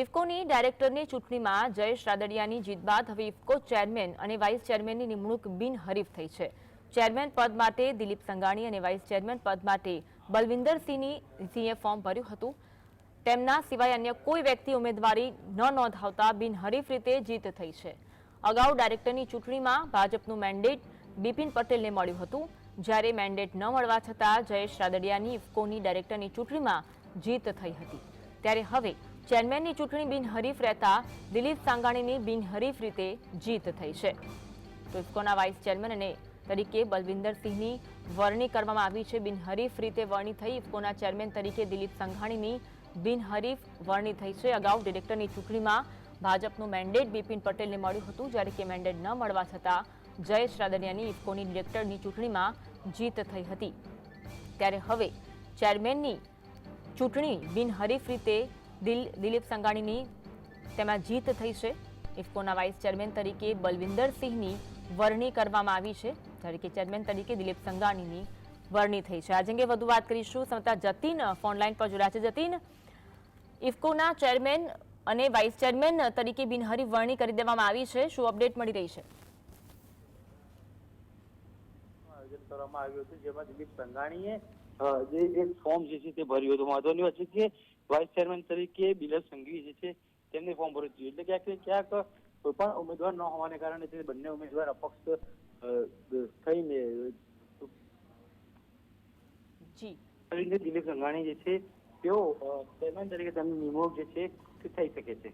ઇફકોની ડાયરેક્ટરની ચૂંટણીમાં જયેશ રાદડિયાની જીત બાદ હવે ઇફકો ચેરમેન અને વાઇસ ચેરમેનની નિમણૂક બિનહરીફ થઈ છે. ચેરમેન પદ માટે દિલીપ સંઘાણી અને વાઇસ ચેરમેન પદ માટે બલવિંદરસિંહની સિંહે ફોર્મ ભર્યું હતું. તેમના સિવાય અન્ય કોઈ વ્યક્તિ ઉમેદવારી ન નોંધાવતા બિનહરીફ રીતે જીત થઈ છે. અગાઉ ડાયરેક્ટરની ચૂંટણીમાં ભાજપનું મેન્ડેટ બિપિન પટેલને મળ્યું હતું. જ્યારે મેન્ડેટ ન મળવા છતાં જયેશ રાદડિયાની ઇફકોની ડાયરેક્ટરની ચૂંટણીમાં જીત થઈ હતી. ત્યારે હવે ચેરમેનની ચૂંટણી બિનહરીફ રહેતા દિલીપ સાંગાણીની બિનહરીફ રીતે જીત થઈ છે. તો ઇફકોના વાઇસ ચેરમેન અને તરીકે બલવિંદરસિંહની વરણી કરવામાં આવી છે. બિનહરીફ રીતે વરણી થઈ ઇફકોના ચેરમેન તરીકે દિલીપ સંઘાણીની બિનહરીફ વરણી થઈ છે. અગાઉ ડિરેક્ટરની ચૂંટણીમાં ભાજપનું મેન્ડેટ બિપિન પટેલને મળ્યું હતું, જ્યારે કે મેન્ડેટ ન મળવા છતાં જયેશ રાદડિયાની ઇફકોની ડિરેક્ટરની ચૂંટણીમાં જીત થઈ હતી. ત્યારે હવે ચેરમેનની ચૂંટણી બિનહરીફ રીતે દિલ દિલીપ સંઘાણીની તેમાં જીત થઈ છે. ઇફકોના વાઇસ ચેરમેન તરીકે બલવિંદરસિંહની વરણી કરવામાં આવી છે. જ્યારે કે ચેરમેન તરીકે દિલીપ સંઘાણીની વરણી થઈ છે. આજ અંગે વધુ વાત કરીશું. સમતા જતીન ફોનલાઈન પર જોડાયા છે. જતીન, ઇફકોના ચેરમેન અને વાઇસ ચેરમેન તરીકે બિનહરી વરણી કરી દેવામાં આવી છે. શું અપડેટ મળી રહી છે? આયોજન કરવામાં આવ્યું હતું, જેમાં દિલીપ સંઘાણીએ જે એક ફોર્મ જે છે તે ભર્યું હતું. મહત્વની વાત છે કે વાઇસ ચેરમેન તરીકે બિલર સંઘવી જે છે તેમને ફોર્મ ભરવું જોઈએ એટલે ક્યાંક ને ક્યાંક કોઈ પણ ઉમેદવાર ન હોવાને કારણે તે બંને ઉમેદવાર અપક્ષ થઈને જી. દિલીપ સંઘાણી જે છે તેઓ ચેરમેન તરીકે તેમની નિમણૂક જે છે તે થઈ શકે છે.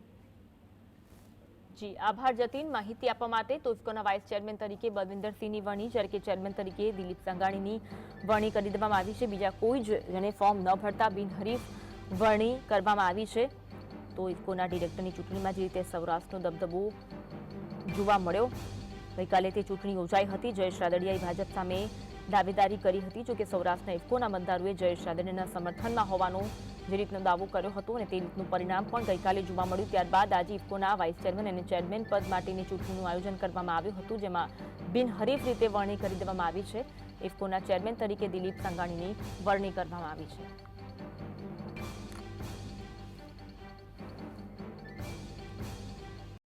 જી, આભાર જતીન. માહિતી આપવા માટે તો ઇફકોના વાઇસ ચેરમેન તરીકે બલવિંદરસિંહની વરણી જ્યારે કે ચેરમેન તરીકે દિલીપ સંઘાણીની વરણી કરી દેવામાં આવી છે. બીજા કોઈ જ જેને ફોર્મ ન ભરતા બિનહરીફ વરણી કરવામાં આવી છે. તો ઇફકોના ડિરેક્ટરની ચૂંટણીમાં જે રીતે સૌરાષ્ટ્રનો દબદબો જોવા મળ્યો, ગઈકાલે તે ચૂંટણી યોજાઈ હતી. જયેશ રાદડિયાએ ભાજપ સામે દાવેદારી કરી હતી. જોકે સૌરાષ્ટ્રના ઇફકોના મતદારોએ જયેશ રાદડિયાના સમર્થનમાં હોવાનો જે રીતનો દાવો કર્યો હતો અને તે રીતનું પરિણામ પણ ગઈકાલે જોવા મળ્યું. ત્યારબાદ આજે ઇફકોના વાઇસ ચેરમેન અને ચેરમેન પદ માટેની ચૂંટણીનું આયોજન કરવામાં આવ્યું હતું, જેમાં બિનહરીફ રીતે વરણી કરી દેવામાં આવી છે. ઇફકોના ચેરમેન તરીકે દિલીપ સંઘાણીની વરણી કરવામાં આવી છે.